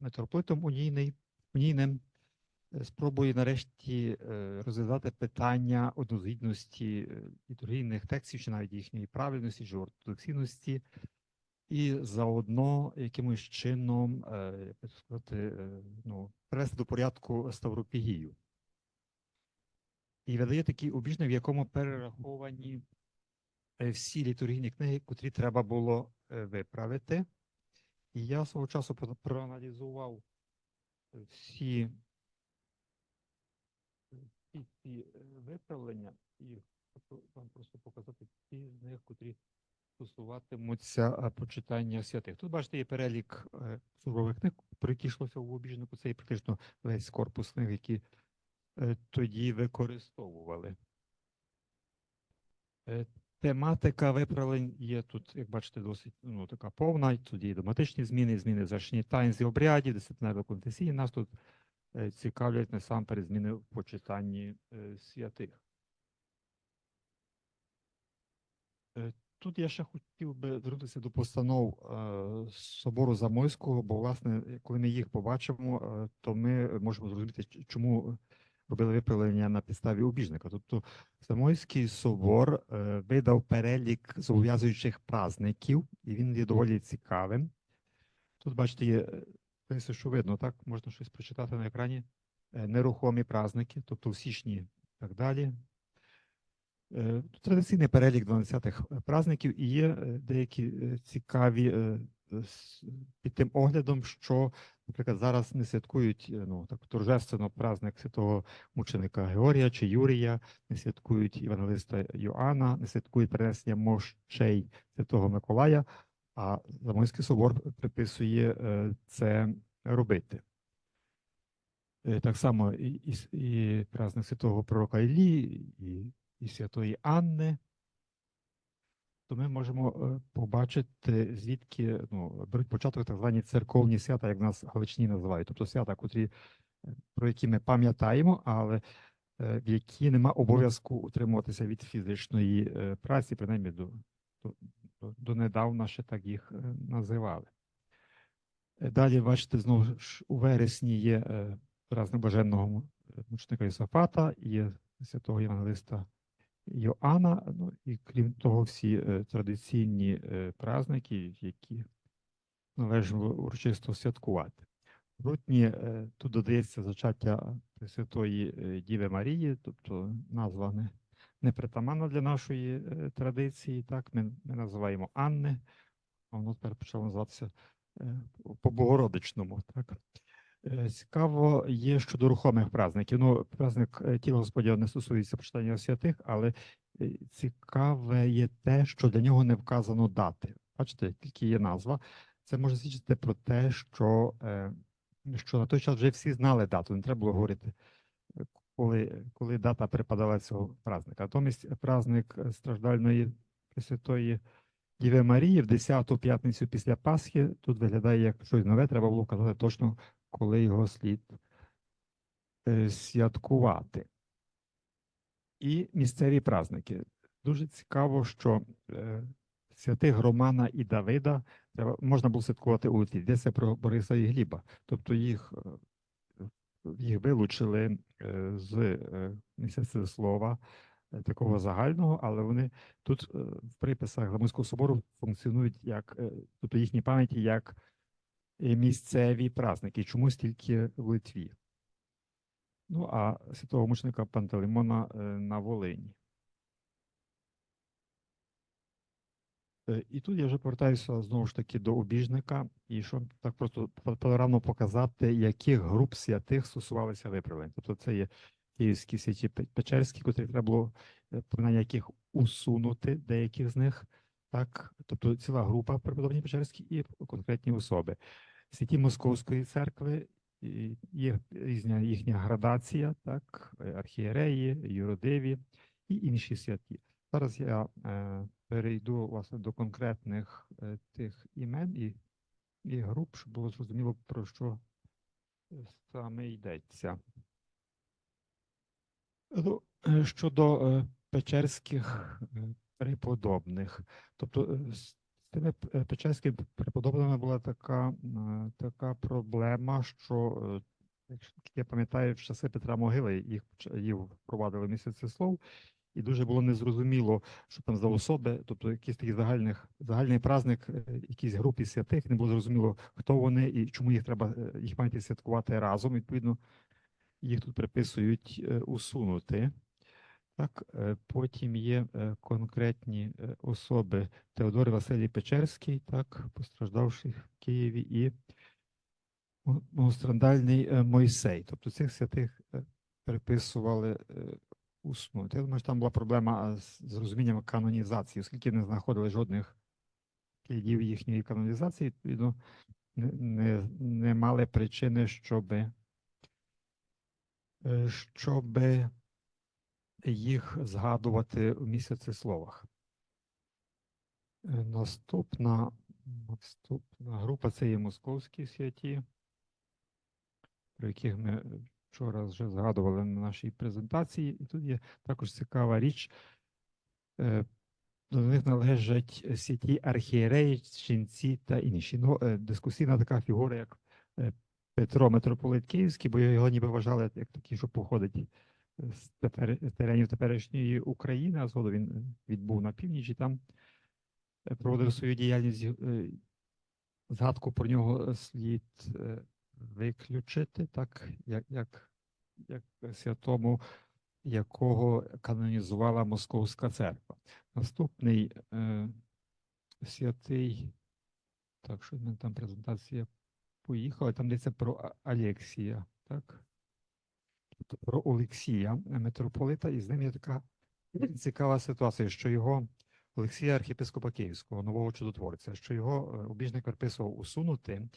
митрополитом унійний, унійним е, спробує нарешті е, розв'язати питання однозгідності е, літургійних текстів, чи навіть їхньої правильності чи ортодоксійності, і заодно якимось чином як сказати, ну, привести до порядку Ставропігію. І видає такий обіжник, в якому перераховані всі літургійні книги, котрі треба було виправити. І я свого часу про- проаналізував е, всі, е, всі ці е, виправлення і хочу вам просто показати ті з них, котрі стосуватимуться почитання святих. Тут бачите, є перелік службових книг, про які йшлося в обіжнику. Це є практично весь корпус книг, які тоді використовували. Тематика виправлень є тут, як бачите, досить ну, така повна. Тут є драматичні зміни, зміни звершені таїнств і обрядів, дисциплінарно конфесії. Нас тут е, цікавлять насамперед зміни в почитанні е, святих. Е, Тут я ще хотів би звернутися до постанов Собору Замойського, бо, власне, коли ми їх побачимо, то ми можемо зрозуміти, чому робили виправлення на підставі обіжника. Тобто Замойський собор е, видав перелік зобов'язуючих празників, і він є доволі цікавим. Тут, бачите, є е, десь, що видно, так? Можна щось прочитати на екрані. Е, Нерухомі праздники, тобто в січні і так далі. Е, Традиційний перелік 12-х праздників і є деякі цікаві під тим оглядом, що, наприклад, зараз не святкують е, ну, так, торжественно праздник святого мученика Георгія чи Юрія, не святкують Євангелиста Йоанна, не святкують перенесення мощей Святого Миколая, а Замойський собор приписує е, це робити. Е, Так само і, і, і праздник святого пророка Іллі, і, і святої Анни. То ми можемо е, побачити, звідки ну, беруть початок так звані церковні свята, як нас галичні називають, тобто свята, котрі, е, про які ми пам'ятаємо, але е, в які нема обов'язку утримуватися від фізичної праці, принаймні до, до, до, донедавна ще так їх називали. Далі, бачите, знову ж у вересні є праздник блаженного мученика Йосафата, є святого Євангелиста Йоанна, ну і крім того, всі е, традиційні е, праздники, які належно урочисто святкувати. В грудні е, тут додається зачаття Пресвятої Діви Марії, тобто назва не, не притаманна для нашої традиції. Так, ми, ми називаємо Анни, а воно тепер почало називатися по Богородичному. Так. Е, Цікаво є щодо рухомих праздників. Ну, праздник е, тіла Господня не стосується почитання святих, але е, цікаве є те, що для нього не вказано дати. Бачите, тільки є назва. Це може свідчити про те, що, що на той час вже всі знали дату, не треба було говорити, коли, коли дата припадала цього праздника. Натомість праздник е, страждальної Пресвятої Діви Марії в 10-ту п'ятницю після Пасхи тут виглядає як щось нове, треба було вказати точно, коли його слід е, святкувати. І місцеві праздники. Дуже цікаво, що е, святих Романа і Давида можна було святкувати у Литві. Йдеться про Бориса і Гліба. Тобто їх, е, їх вилучили з місяця слова такого загального, але вони тут в приписах Замойського собору функціонують як, тобто їхні пам'яті як місцеві праздники, чомусь тільки в Литві. Ну, а святого мученика Пантелеймона е, на Волині. Е, І тут я вже повертаюся знову ж таки до обіжника, і щоб так просто панорамно показати, яких груп святих стосувалися виправлень. Тобто це є київські святі Печерські, котрі треба було е, поминання яких усунути деяких з них. Так, тобто ціла група преподобні Печерські і конкретні особи. Святі Московської церкви є різна їхня градація, так, архієреї, юродиві і інші святі. Зараз я е, перейду власне до конкретних е, тих імен і, і груп, щоб було зрозуміло, про що саме йдеться. Ну, е, щодо е, печерських е, преподобних, тобто е, тими е, Печерськими преподобними була така, е, така проблема, що, е, я пам'ятаю, в часи Петра Могили їх, їх впровадили місяці слов, і дуже було незрозуміло, що там за особи, тобто якийсь такий загальних, загальний праздник, якісь групі святих, не було зрозуміло, хто вони і чому їх треба, їх мають святкувати разом. Відповідно, їх тут приписують усунути. Так, е, потім є е, конкретні е, особи Теодор Василій Печерський, так, постраждавший в Києві, і многострадальний Мойсей. Тобто цих святих приписували уснути. Я думаю, що там була проблема з розумінням канонізації, оскільки не знаходили жодних слідів їхньої канонізації, відповідно, не, не, мали причини, щоби, щоби їх згадувати у місяцесловах. Е, Наступна, наступна група це є московські святі, про яких ми вчора вже згадували на нашій презентації. І тут є також цікава річ. Е, До них належать святі архієреї, ченці та інші. Ну, е, дискусійна така фігура, як Петро митрополит Київський, бо його ніби вважали як такий, що походить з тепер, теренів теперішньої України, а згодом він відбув на північ і там е, проводив свою діяльність. е, Згадку про нього слід е, виключити, так як, як, як святому, якого канонізувала Московська церква. Наступний е, святий, так що в мене там презентація поїхала, там йдеться про Алексія, так? Тобто про Олексія, е, митрополита, і з ним є така цікава ситуація, що його Олексія архіпископа Київського, нового чудотворця, що його е, обіжник приписував усунути,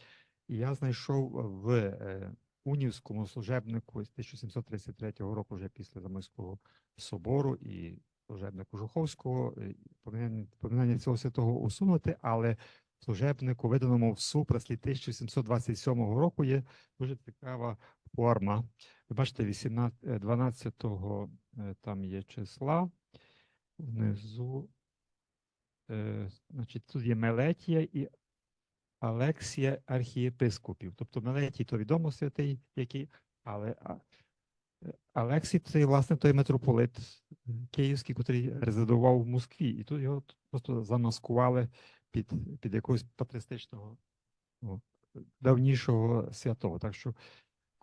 і я знайшов в е, унівському служебнику з 1733 року, вже після Замойського собору, і служебнику Жуховського, поминання цього святого усунути, але в служебнику, виданому в супраслі 1727 року, є дуже цікава форма. Ви бачите, 18, е, 12 е, там є числа, внизу, е, значить, тут є Мелетія і Алексія архієпископів. Тобто Мелетій то відомо святий, який, але е, Алексій це, власне, той митрополит е, київський, який резидував в Москві. І тут його просто замаскували під, під якогось патристичного ну, давнішого святого. Так що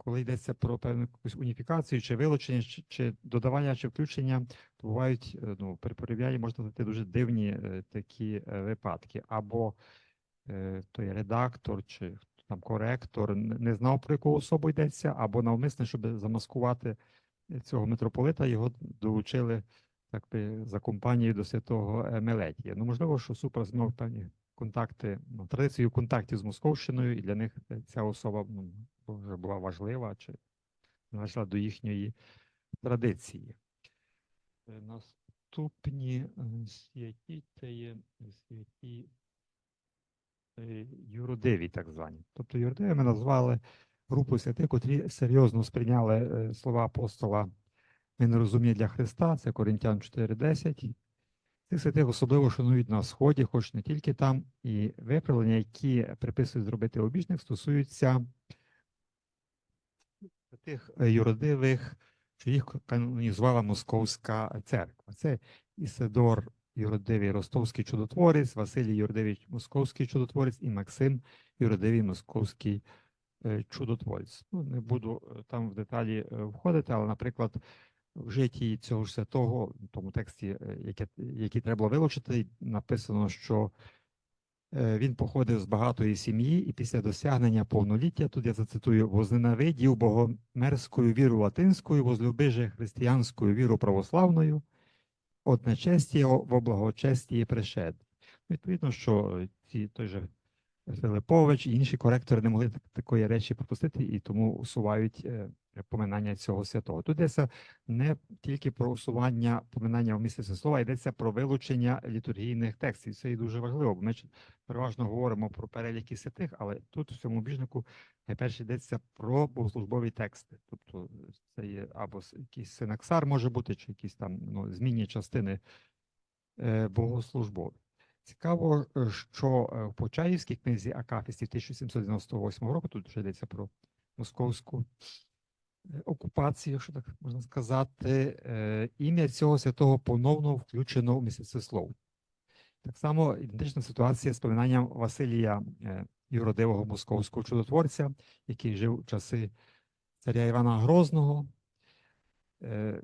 коли йдеться про певну якусь уніфікацію, чи вилучення, чи, чи додавання, чи включення, то бувають е, ну, при порівнянні можна знайти дуже дивні е, такі е, випадки. Або той редактор, чи там коректор не знав, про яку особу йдеться, або навмисне, щоб замаскувати цього митрополита, його долучили так би за компанією до святого Мелетія. Ну, можливо, що Супрас мав певні контакти, ну, традицію контактів з Московщиною, і для них е, ця особа ну, вже була важлива чи належала до їхньої традиції. Е, Наступні е, святі це є святі юродиві, так звані. Тобто юродивими назвали групу святих, котрі серйозно сприйняли слова апостола «Ми не розумні для Христа, це Коринтян 4.10. Цих святих особливо шанують на Сході, хоч не тільки там, і виправлення, які приписують зробити обіжник, стосуються тих е, юродивих, що їх канонізувала Московська церква. Це Ісидор Юродивий Ростовський чудотворець, Василій Юродивий Московський чудотворець і Максим Юродивий Московський е, чудотворець. Ну, не буду е, там в деталі входити, але, наприклад, в житті цього ж святого, в тому тексті, е, який треба було вилучити, написано, що Е, Він походив з багатої сім'ї і після досягнення повноліття, тут я зацитую, возненавидів богомерською віру латинською, возлюби християнською віру православною, от нечестія во благочестіє пришед. Відповідно, що ці той же Филипович і інші коректори не могли так- такої речі пропустити і тому усувають е, поминання цього святого. Тут йдеться не тільки про усування поминання в місяці слова, йдеться про вилучення літургійних текстів. Це і дуже важливо, бо ми переважно говоримо про переліки святих, але тут в цьому біжнику найперше йдеться про богослужбові тексти. Тобто це є або якийсь синаксар може бути, чи якісь там ну, змінні частини е, богослужбові. Цікаво, е, що е, в Почаївській книзі Акафістів 1798 року, тут вже йдеться про московську окупацію, якщо так можна сказати, е, ім'я цього святого поновно включено в місяцеслов. Так само ідентична ситуація з поминанням Василія е, Юродивого московського чудотворця, який жив у часи царя Івана Грозного. Е,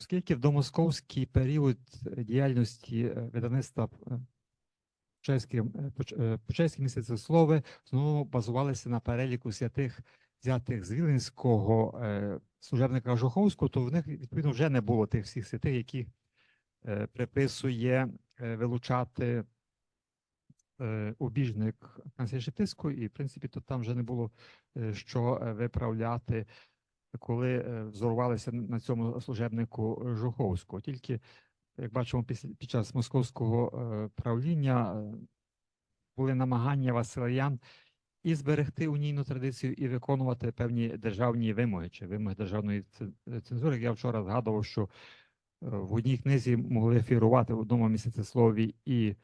Оскільки в домосковський період діяльності видавництва е, Почаївські, е, Поч- е, місяцеслови знову базувалися на переліку святих, взятих з Віленського е, служебника Жоховського, то в них відповідно вже не було тих всіх святих, які е, приписує е, вилучати убіжник Шептицького, і в принципі то там вже не було що виправляти, коли взорвалися на цьому служебнику Жуховського. Тільки, як бачимо, під час московського правління були намагання Василиян і зберегти унійну традицію, і виконувати певні державні вимоги чи вимоги державної цензури. Я вчора згадував, що е, в одній книзі могли фігурувати в одному місяцеслові і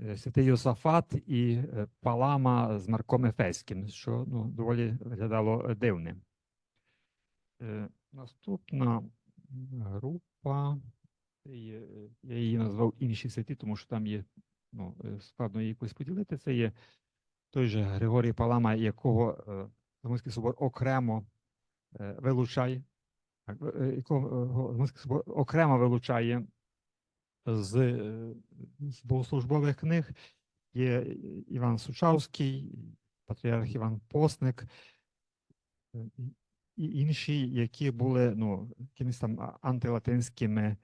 е, святий Йосафат, і е, Палама з Марком Ефеським, що ну, доволі виглядало е, дивним. Е, Наступна група, е, я її назвав інші святі, тому що там є ну, е, складно її якось поділити. Це є той же Григорій Палама, якого е, собор окремо е, вилучає, е, якого е, собор окремо вилучає з, е, богослужбових книг. Є Іван Сучавський, патріарх Іван Постник е, і- інші, які були ну, якимись там антилатинськими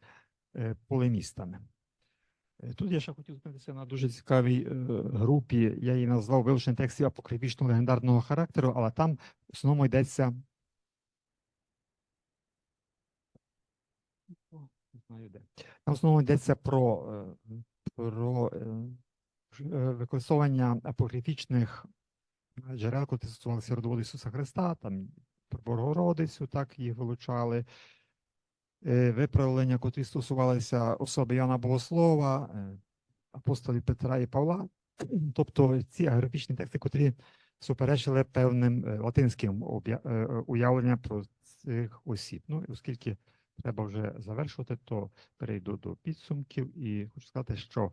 е, полемістами. Е, Тут я ще хотів зупинитися на дуже цікавій е, групі. Я її назвав вилучення текстів апокрифічно легендарного характеру, але там в основному йдеться. Там в основному йдеться про, е, про використовування апокрифічних джерел, коли стосувалися родоводу Ісуса Христа, там про Богородицю, так їх вилучали. Е, Виправлення, котрі стосувалися особи Яна Богослова, е, апостолів Петра і Павла, тобто ці аграфічні тексти, котрі суперечили певним е, латинським уявленням про цих осіб. Ну, оскільки треба вже завершувати, то перейду до підсумків і хочу сказати, що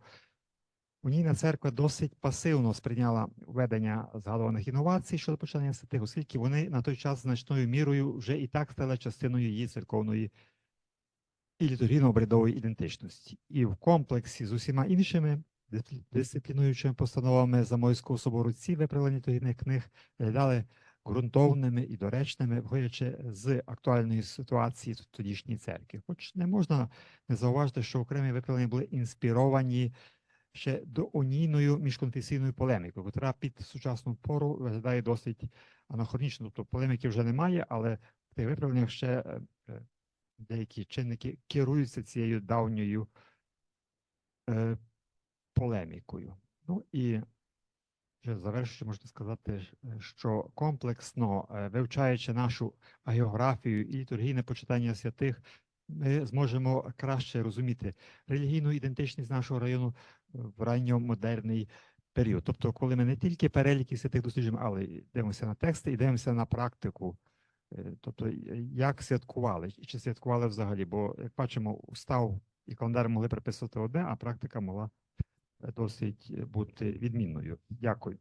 Унійна церква досить пасивно сприйняла введення згадуваних інновацій щодо починання святих, оскільки вони на той час значною мірою вже і так стали частиною її церковної і літургійно-обрядової ідентичності. І в комплексі з усіма іншими дисциплінуючими постановами Замойського собору ці виправлення літургійних книг виглядали ґрунтовними і доречними, виходячи з актуальної ситуації в тодішній церкві. Хоч не можна не зауважити, що окремі виправлення були інспіровані ще доонійною міжконфесійною полемікою, яка під сучасну пору виглядає досить анахронічно. Тобто полеміки вже немає, але в тих виправленнях ще е, е, деякі чинники керуються цією давньою е, полемікою. Ну і вже завершуючи, можна сказати, е, що комплексно е, вивчаючи нашу агеографію і літургійне почитання святих, ми зможемо краще розуміти релігійну ідентичність нашого району в ранньомодерний період. Тобто, коли ми не тільки переліки святих досліджуємо, але й дивимося на тексти і дивимося на практику. Е, Тобто, е, як святкували, і чи святкували взагалі, бо, як бачимо, устав і календар могли приписувати одне, а практика могла е, досить бути відмінною. Дякую.